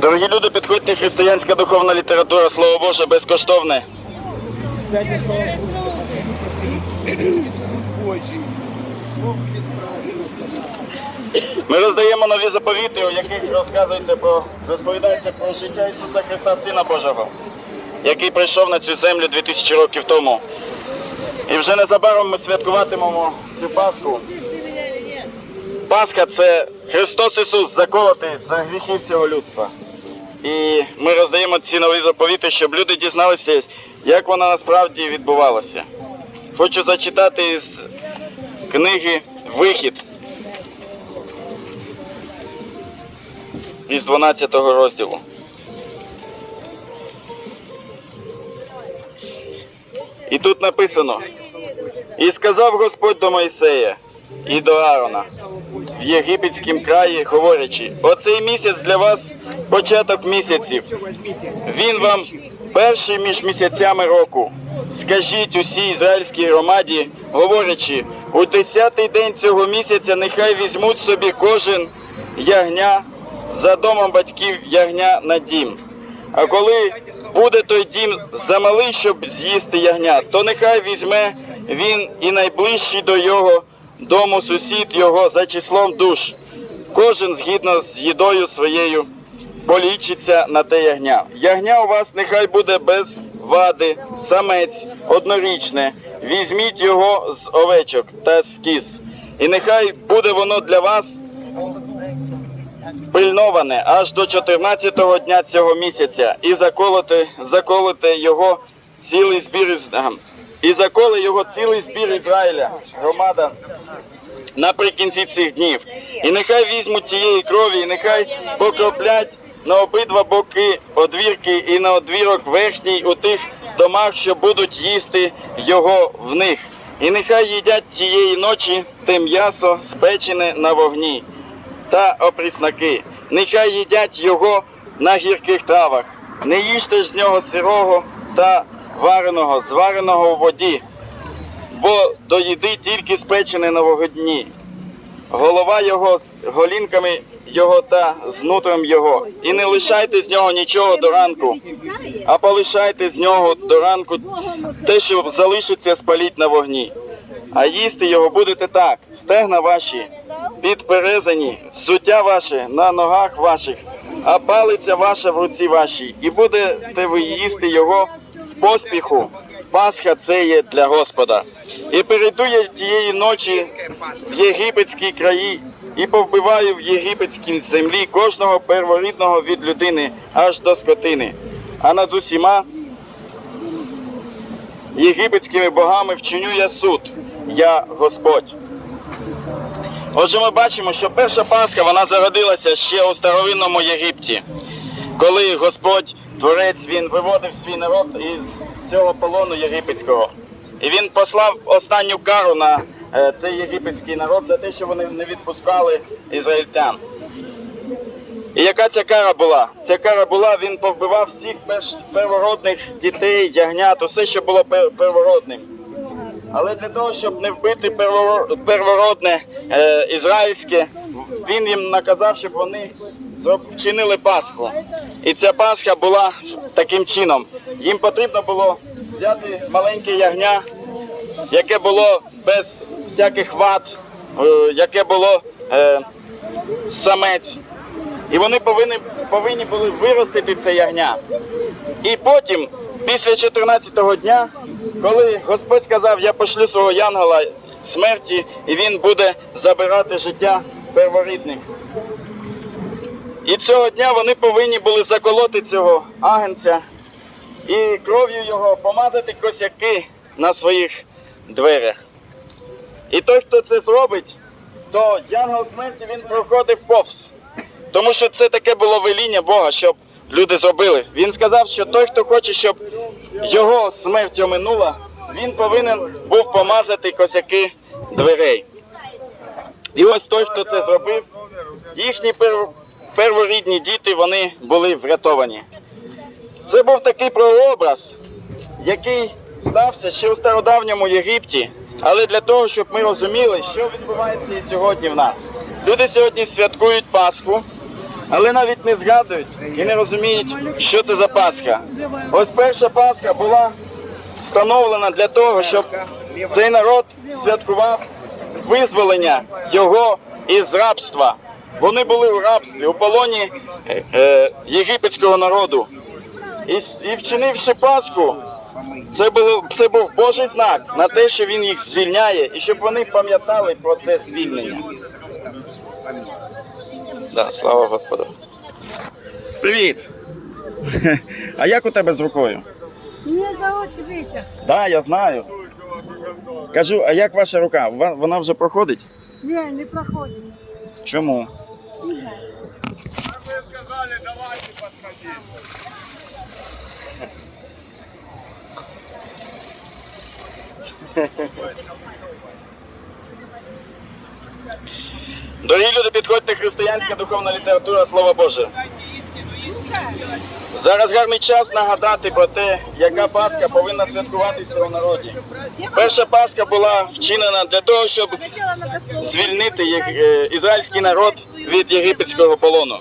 Дорогі люди, підходьте християнська духовна література, слово Боже, безкоштовне. Ми роздаємо нові заповіти, у яких розказується про розповідається про життя Ісуса Христа, Сина Божого, який прийшов на цю землю 2000 років тому. І вже незабаром ми святкуватимемо цю Пасху. Пасха це Христос Ісус заколотий за гріхи всього людства. І ми роздаємо ці нові заповіти, щоб люди дізналися, як вона насправді відбувалася. Хочу зачитати із книги Вихід із 12 розділу. І тут написано: І сказав Господь до Мойсея і до Аарона в єгипетському краї, говорячи, оцей місяць для вас початок місяців. Він вам перший між місяцями року. Скажіть усій ізраїльській громаді, говорячи, у десятий день цього місяця нехай візьмуть собі кожен ягня за домом батьків ягня на дім. А коли буде той дім замалий, щоб з'їсти ягня, то нехай візьме він і найближчий до його дому сусід його за числом душ. Кожен згідно з їдою своєю полічиться на те ягня. Ягня у вас нехай буде без вади, самець, однорічне. Візьміть його з овечок та з. І нехай буде воно для вас пильноване аж до 14-го дня цього місяця, і заколоте, заколоте його цілий збір і заколе його цілий збір Ізраїля, громада наприкінці цих днів. І нехай візьмуть тієї крові, і нехай покроплять на обидва боки одвірки і на одвірок верхній у тих домах, що будуть їсти його в них. І нехай їдять тієї ночі те м'ясо, спечене на вогні та опріснаки. Нехай їдять його на гірких травах. Не їжте з нього сирого та вареного, звареного в воді, бо до їди тільки спечене на вогні. Голова його з голінками його та з нутром його. І не лишайте з нього нічого до ранку, а полишайте з нього до ранку те, що залишиться, спаліть на вогні. А їсти його будете так: стегна ваші підперезані, суття ваше на ногах ваших, а палиця ваша в руці вашій, і будете ви їсти його в поспіху. Пасха це є для Господа. І перейду я тієї ночі в єгипетські краї, і повбиваю в єгипетській землі кожного перворідного від людини аж до скотини. А над усіма єгипетськими богами вчиню я суд, я Господь. Отже, ми бачимо, що перша Пасха вона зародилася ще у старовинному Єгипті, коли Господь, Творець, він виводив свій народ із цього полону єгипетського. І він послав останню кару на цей єгипетський народ за те, що вони не відпускали ізраїльтян. І яка ця кара була? Ця кара була, він повбивав всіх первородних дітей, ягнят, усе, що було первородним. Але для того, щоб не вбити первородне е, ізраїльське, він їм наказав, щоб вони вчинили Пасху. І ця Пасха була таким чином. Їм потрібно було взяти маленьке ягня, яке було без всяких вад, е, яке було е, самець. І вони повинні, повинні були виростити це ягня. І потім, після 14-го дня, коли Господь сказав, я пошлю свого янгола смерті, і він буде забирати життя перворідних. І цього дня вони повинні були заколоти цього агенця і кров'ю його помазати косяки на своїх дверях. І той, хто це зробить, то янгол смерті він проходив повз. Тому що це таке було веління Бога, щоб люди зробили. Він сказав, що той, хто хоче, щоб його смерть оминула, він повинен був помазати косяки дверей. І ось той, хто це зробив, їхні перворідні діти вони були врятовані. Це був такий прообраз, який стався ще у стародавньому Єгипті, але для того, щоб ми розуміли, що відбувається сьогодні в нас. Люди сьогодні святкують Пасху, але навіть не згадують і не розуміють, що це за Пасха. Ось перша Пасха була встановлена для того, щоб цей народ святкував визволення його із рабства. Вони були у рабстві, у полоні е, е, єгипетського народу. І, і вчинивши Пасху, це, було, це був Божий знак на те, що він їх звільняє, і щоб вони пам'ятали про це звільнення. Да, слава Господу. Привіт! А як у тебе з рукою? Меня зовут Витя. Да, я знаю. Кажу, а як ваша рука? Вона вже проходить? Не, не проходит. Чому? Не знаю. Дорогі люди, підходьте християнська духовна література, слово Боже. Зараз гарний час нагадати про те, яка Пасха повинна святкуватися у народі. Перша Пасха була вчинена для того, щоб звільнити е, ізраїльський народ від єгипетського полону.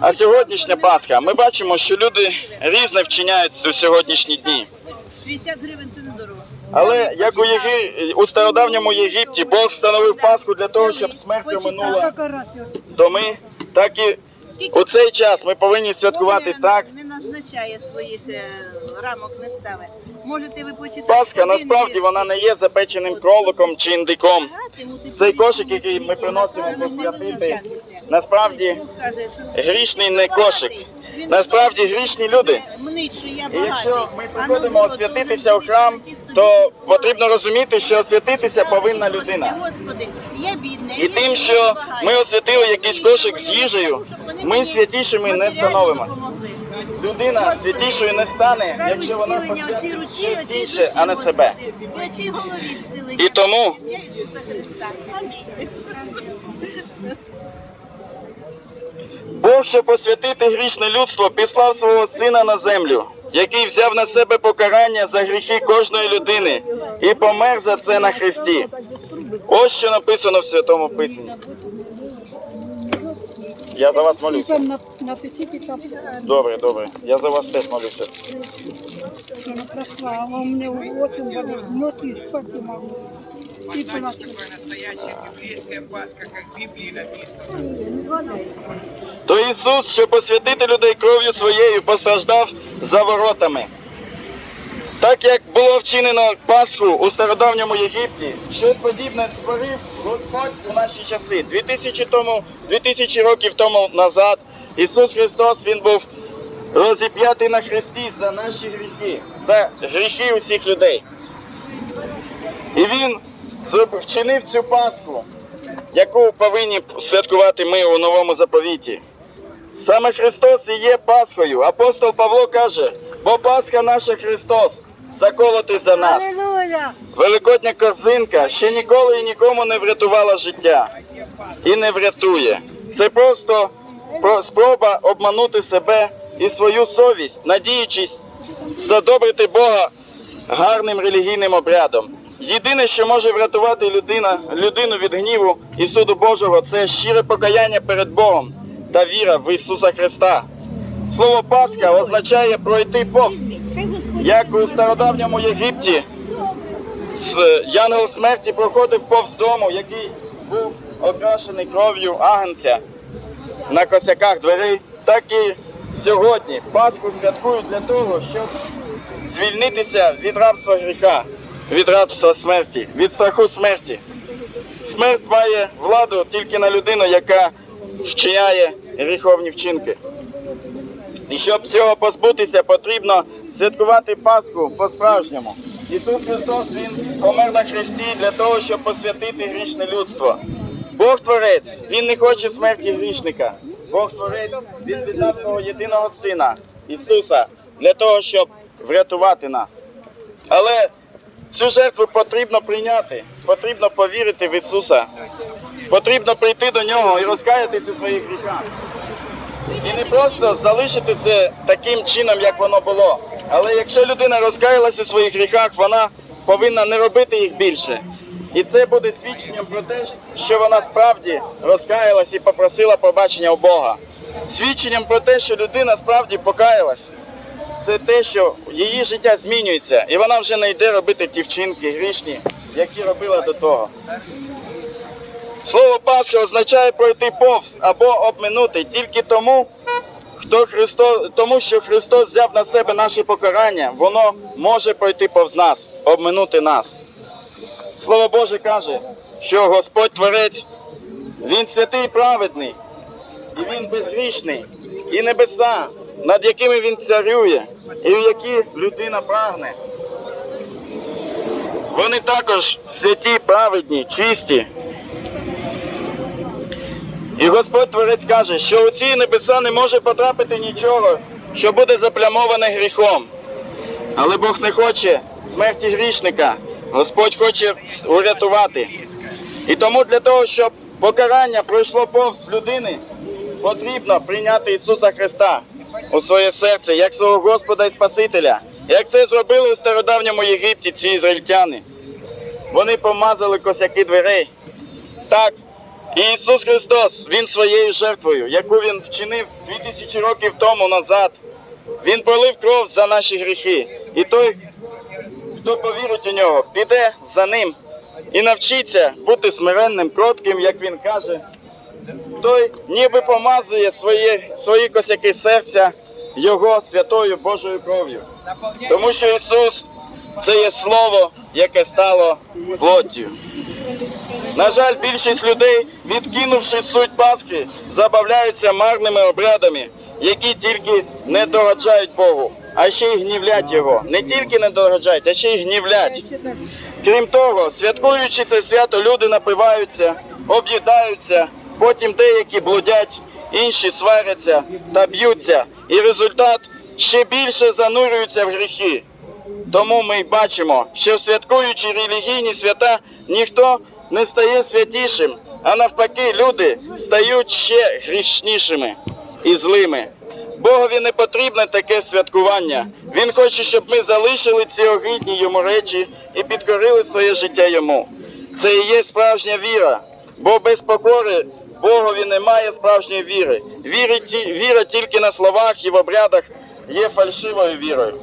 А сьогоднішня Пасха, ми бачимо, що люди різне вчиняють у сьогоднішні дні. 60 гривень це недорого. Але як у, Єгі... у стародавньому Єгипті Бог встановив Пасху для того, щоб смерть оминула доми, так і у цей час ми повинні святкувати так. Не своїх е, рамок, не ставить. Можете ви почитати. Пасха насправді вона не є запеченим кроликом чи індиком. Цей кошик, який ми приносимо посвятити, насправді грішний не кошик. Насправді грішні люди. І якщо ми приходимо освятитися у храм, то потрібно розуміти, що освятитися повинна людина. І тим, що ми освятили якийсь кошик з їжею, ми святішими не допомогли. Людина святішою не стане, якщо вона посвятить інше, а не себе. І тому. Бог, щоб посвятити грішне людство, післав свого сина на землю, який взяв на себе покарання за гріхи кожної людини і помер за це на хресті. Ось що написано в святому письмі. Я за вас молюся. Там на, на печати Добре, добре. Я за вас теж молюся. она прошла, а у меня очень болит, смотрю, и спать не. И библейская Пасха, как в Библии написано. То Ісус, щоб посвятити людей кров'ю своєю, постраждав за воротами. Так як було вчинено Пасху у стародавньому Єгипті, щось подібне створив Господь у наші часи. 2000, тому, 2000 років тому назад Ісус Христос Він був розіп'ятий на хресті за наші гріхи, за гріхи усіх людей. І Він вчинив цю Пасху, яку повинні святкувати ми у новому заповіті. Саме Христос і є Пасхою. Апостол Павло каже, бо Пасха наша Христос, заколотий за нас. Великодня корзинка ще ніколи і нікому не врятувала життя і не врятує. Це просто спроба обманути себе і свою совість, надіючись задобрити Бога гарним релігійним обрядом. Єдине, що може врятувати людина, людину від гніву і суду Божого, це щире покаяння перед Богом та віра в Ісуса Христа. Слово Пасха означає пройти повз. Як у стародавньому Єгипті янгол смерті проходив повз дому, який був окрашений кров'ю агнця на косяках дверей, так і сьогодні Пасху святкують для того, щоб звільнитися від рабства гріха, від рабства смерті, від страху смерті. Смерть має владу тільки на людину, яка вчиняє гріховні вчинки. І щоб цього позбутися, потрібно святкувати Пасху по-справжньому. Ісус Христос Він помер на хресті для того, щоб посвятити грішне людство. Бог Творець, Він не хоче смерті грішника. Бог Творець, Він віддав свого єдиного Сина, Ісуса, для того, щоб врятувати нас. Але цю жертву потрібно прийняти, потрібно повірити в Ісуса, потрібно прийти до Нього і розкаятися своїх гріхах. І не просто залишити це таким чином, як воно було. Але якщо людина розкаялась у своїх гріхах, вона повинна не робити їх більше. І це буде свідченням про те, що вона справді розкаялась і попросила пробачення у Бога. Свідченням про те, що людина справді покаялась, це те, що її життя змінюється, і вона вже не йде робити ті вчинки грішні, які робила до того. Слово Пасха означає пройти повз або обминути тільки тому, хто Христос, тому що Христос взяв на себе наше покарання, воно може пройти повз нас, обминути нас. Слово Боже каже, що Господь Творець, Він святий і праведний, і Він безгрішний, і небеса, над якими Він царює, і в які людина прагне. Вони також святі, праведні, чисті. І Господь Творець каже, що у ці небеса не може потрапити нічого, що буде заплямоване гріхом. Але Бог не хоче смерті грішника. Господь хоче урятувати. І тому для того, щоб покарання пройшло повз людини, потрібно прийняти Ісуса Христа у своє серце, як свого Господа і Спасителя. Як це зробили у стародавньому Єгипті ці ізраїльтяни. Вони помазали косяки дверей. Так, і Ісус Христос, Він своєю жертвою, яку Він вчинив 2000 років тому назад, Він пролив кров за наші гріхи. І той, хто повірить у нього, піде за ним і навчиться бути смиренним, кротким, як він каже. Той ніби помазує свої, свої косяки серця Його святою Божою кров'ю. Тому що Ісус це є Слово, яке стало плоттю. На жаль, більшість людей, відкинувши суть Пасхи, забавляються марними обрядами, які тільки не догоджають Богу, а ще й гнівлять його. Не тільки не догоджають, а ще й гнівлять. Крім того, святкуючи це свято, люди напиваються, об'їдаються, потім деякі блудять, інші сваряться та б'ються. І результат ще більше занурюються в гріхи. Тому ми бачимо, що святкуючи релігійні свята, ніхто не стає святішим, а навпаки, люди стають ще грішнішими і злими. Богові не потрібне таке святкування. Він хоче, щоб ми залишили ці огидні йому речі і підкорили своє життя йому. Це і є справжня віра, бо без покори Богові немає справжньої віри. Віри віра тільки на словах і в обрядах є фальшивою вірою.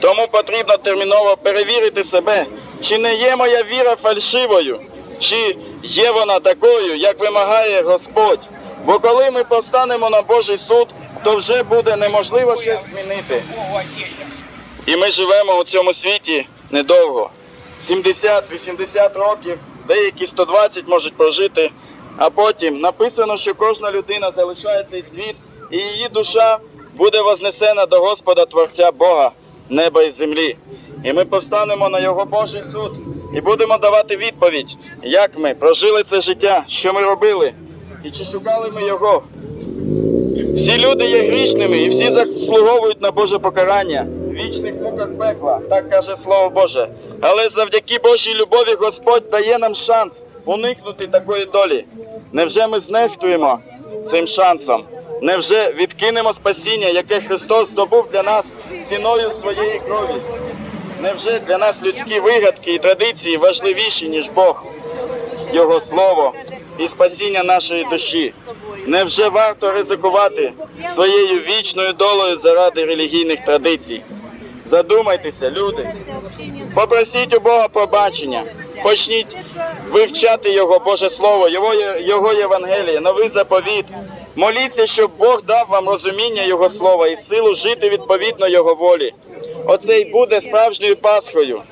Тому потрібно терміново перевірити себе, чи не є моя віра фальшивою, чи є вона такою, як вимагає Господь. Бо коли ми постанемо на Божий суд, то вже буде неможливо щось змінити. І ми живемо у цьому світі недовго. 70-80 років, деякі 120 можуть прожити. А потім написано, що кожна людина залишає цей світ, і її душа буде вознесена до Господа Творця Бога, неба і землі. І ми повстанемо на його Божий суд і будемо давати відповідь, як ми прожили це життя, що ми робили, і чи шукали ми його. Всі люди є грішними і всі заслуговують на Боже покарання, вічних муках пекла, так каже Слово Боже. Але завдяки Божій любові Господь дає нам шанс уникнути такої долі. Невже ми знехтуємо цим шансом? Невже відкинемо спасіння, яке Христос здобув для нас ціною своєї крові? Невже для нас людські вигадки і традиції важливіші, ніж Бог, Його Слово і спасіння нашої душі? Невже варто ризикувати своєю вічною долею заради релігійних традицій? Задумайтеся, люди. Попросіть у Бога пробачення. Почніть вивчати Його Боже Слово, Його, Його Євангеліє, новий заповіт. Моліться, щоб Бог дав вам розуміння Його слова і силу жити відповідно Його волі. Оце й буде справжньою Пасхою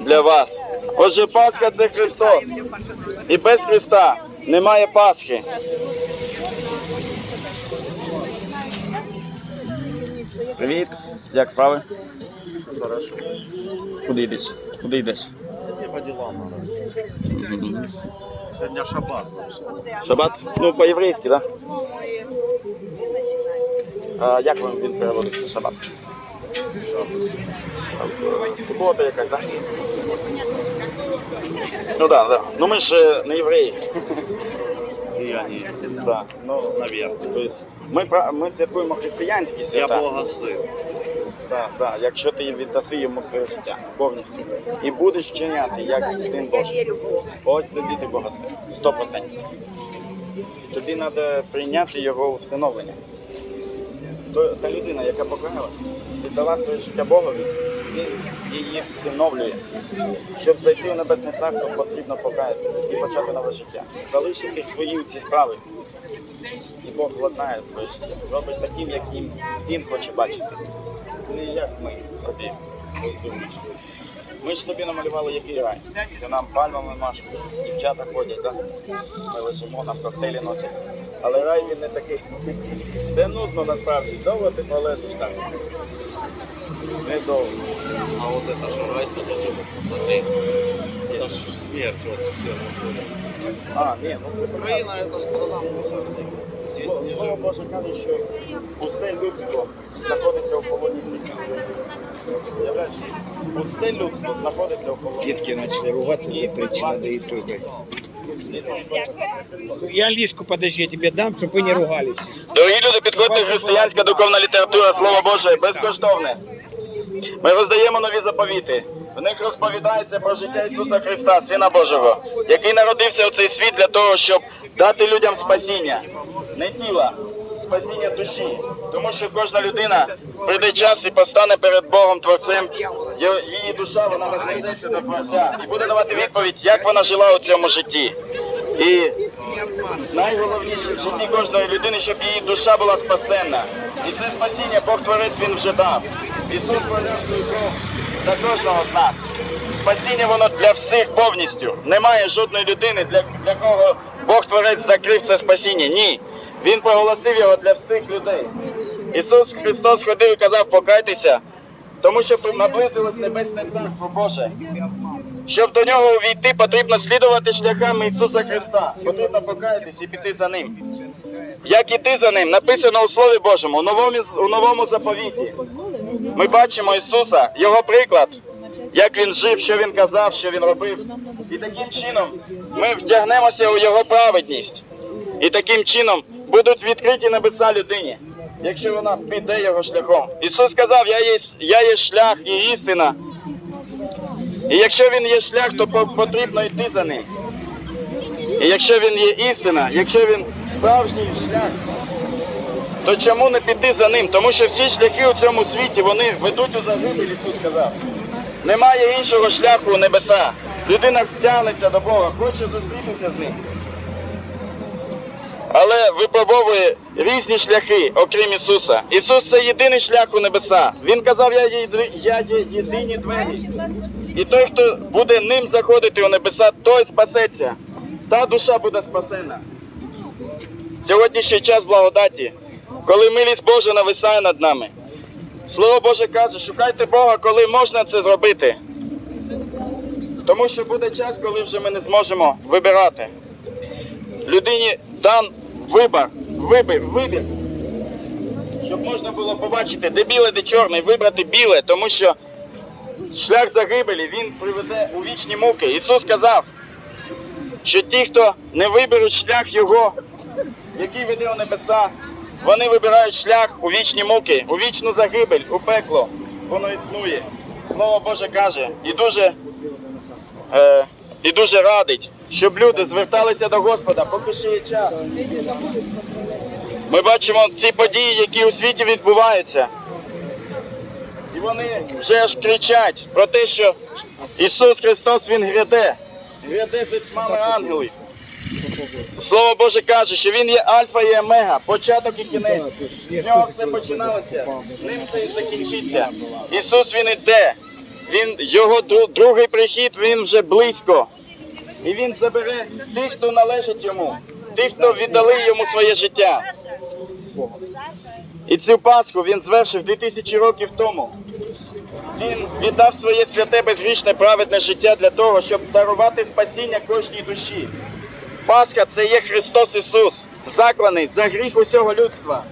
для вас. Отже, Пасха це Христос. І без Христа немає Пасхи. Привіт, як справи? Куди йдеш? Куди йдеш? по делам. Сегодня шаббат. Шабат? Ну, по-єврейськи, так? Да? А як вам він переводиться шабат? Субота якась, так? Да? Ну да, да. Ну ми ж е, не євреї. И я не, Да. Ну, наверное. то есть ми, ми святкуємо християнські Я свята. Бога сын. Да, да. Якщо ти віддаси йому своє життя повністю і будеш вчиняти як син Божий. Ось тоді ти Бога син. Сто процентів. Тобі треба прийняти його встановлення. Та людина, яка покаялась, віддала своє життя Богові, він її всиновлює. Щоб зайти в небесне царство, потрібно покаятися і почати нове життя. Залишити свої ці справи. І Бог владнає твоє життя. Зробить таким, яким він хоче бачити Не як ми собі думаємо. Ми ж собі намалювали який рай. Де нам пальмами машуть, дівчата ходять, так? Ми лежимо, нам коктейлі носять. Але рай він не такий. Це нудно насправді. Довго ти полежиш так. Недовго. А вот это же рай, подожди, вот посмотри. Это ж смерть, вот все. А, ні, ну це Украина это страна мусорных. Слово. Боже каже, що усе людство знаходиться у полоні. Уявляєш? Усе людство знаходиться у полоні. Детки начали ругаться за причину да и. Я лишку, подожди, я тебе дам, чтобы вы не ругались. Дорогі люди, підходьте християнська духовна література, слово Боже, безкоштовне. Ми роздаємо нові заповіти. В них розповідається про життя Ісуса Христа, Сина Божого, який народився у цей світ для того, щоб дати людям спасіння, не тіла, спасіння душі. Тому що кожна людина прийде час і постане перед Богом Творцем. Її душа вона вознесеться до Творця і буде давати відповідь, як вона жила у цьому житті. І найголовніше в житті кожної людини, щоб її душа була спасенна. І це спасіння Бог Творець Він вже дав. Ісус проляв свою кров за кожного з нас. Спасіння воно для всіх повністю. Немає жодної людини, для, для кого Бог Творець закрив це спасіння. Ні. Він проголосив його для всіх людей. Ісус Христос ходив і казав, покайтеся, тому що наблизилось небесне царство Боже. Щоб до нього увійти, потрібно слідувати шляхами Ісуса Христа. Потрібно покаятись і піти за ним. Як іти за ним, написано у Слові Божому, у новому, у новому заповіті. Ми бачимо Ісуса, Його приклад, як Він жив, що Він казав, що Він робив. І таким чином ми втягнемося у Його праведність. І таким чином будуть відкриті небеса людині, якщо вона піде його шляхом. Ісус сказав, я є, я є шлях і істина. І якщо він є шлях, то потрібно йти за ним. І якщо він є істина, якщо він справжній шлях, то чому не піти за ним? Тому що всі шляхи у цьому світі вони ведуть у загибель, Ісус сказав. Немає іншого шляху у небеса. Людина тягнеться до Бога, хоче зустрітися з ним. Але випробовує різні шляхи, окрім Ісуса. Ісус це єдиний шлях у небеса. Він казав, я є, я є єдині двері. І той, хто буде ним заходити у небеса, той спасеться. Та душа буде спасена. Сьогоднішній час благодаті, коли милість Божа нависає над нами. Слово Боже каже, шукайте Бога, коли можна це зробити. Тому що буде час, коли вже ми не зможемо вибирати. Людині дан вибір, вибір, вибір. Щоб можна було побачити, де біле, де чорне, вибрати біле, тому що шлях загибелі він приведе у вічні муки. Ісус сказав, що ті, хто не виберуть шлях Його, який веде у небеса, вони вибирають шлях у вічні муки, у вічну загибель, у пекло. Воно існує. Слово Боже каже, і дуже, е, і дуже радить, щоб люди зверталися до Господа, поки ще є час. Ми бачимо ці події, які у світі відбуваються. І вони вже аж кричать про те, що Ісус Христос Він гряде. Гряде з тьмами ангелів. Слово Боже каже, що Він є Альфа і Омега, початок і кінець. З нього все починалося, ним все і закінчиться. Ісус Він іде. Він, його другий прихід, він вже близько. І він забере тих, хто належить йому, тих, хто віддали йому своє життя. І цю Пасху він звершив 2000 років тому. Він віддав своє святе безгрішне праведне життя для того, щоб дарувати спасіння кожній душі. Пасха це є Христос Ісус, закланий за гріх усього людства.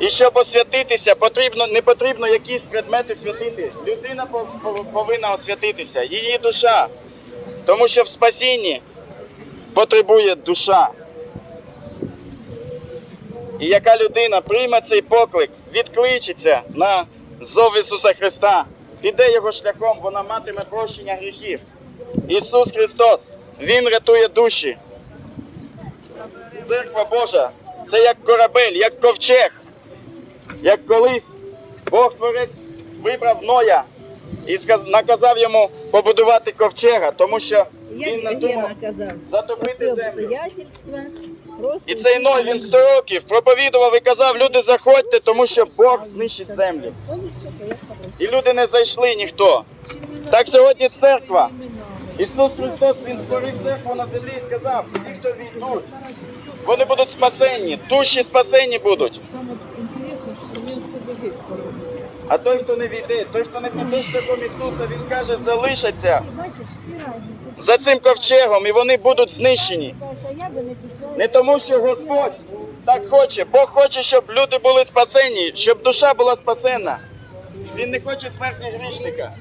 І щоб освятитися, потрібно, не потрібно якісь предмети святити. Людина пов- пов- повинна освятитися, її душа. Тому що в спасінні потребує душа. І яка людина прийме цей поклик, відкличеться на зов Ісуса Христа, піде його шляхом, вона матиме прощення гріхів. Ісус Христос, Він рятує душі. Церква Божа це як корабель, як ковчег. Як колись Бог Творець вибрав Ноя і наказав йому побудувати ковчега, тому що він надумав затопити землю. І цей Ной він 100 років проповідував і казав, люди заходьте, тому що Бог знищить землю. І люди не зайшли ніхто. Так сьогодні церква. Ісус Христос Він створив церкву на землі і сказав, всі, хто війдуть, вони будуть спасені, душі спасені будуть. А той, хто не війде, той, хто не піде шляхом Ісуса, Він каже, залишаться за цим ковчегом і вони будуть знищені. Не тому, що Господь так хоче. Бог хоче, щоб люди були спасені, щоб душа була спасена. Він не хоче смерті грішника.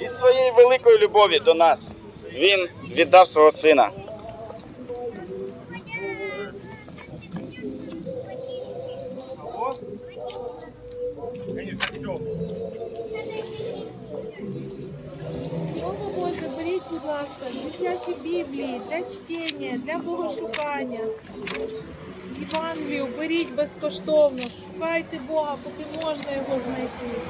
Із своєї великої любові до нас Він віддав свого сина. Слово Боже, беріть, будь ласка, дитячі Біблії для чтення, для богошукання. Євангелію беріть безкоштовно, шукайте Бога, поки можна його знайти.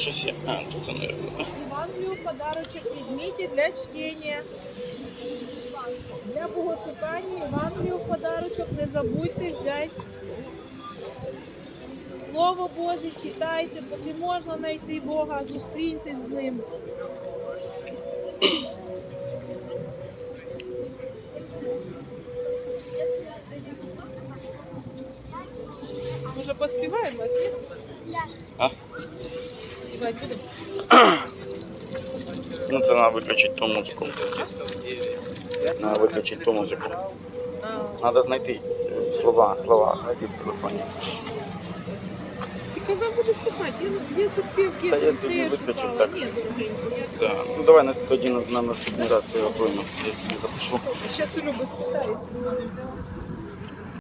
Щось є. А, тут воно. Євангелію подарочок візьміть для чтення. Для богошукання Євангелію подарочок не забудьте взяти. Слово Боже читайте, поки можна знайти Бога, зустріньтесь з ним. Може поспіваємо? А? Ну це треба виключити ту музику. Треба виключити ту музику. Треба знайти слова, слова знайти в телефоні. Ти казав, буду шукати. Я, я зі співки Та я сьогодні вискочив, так. Ні, дорогенько, я Да. Ну давай на, тоді на, на наступний раз приготуємо. Я собі запишу. зараз у Люби спитаюся, не взяла.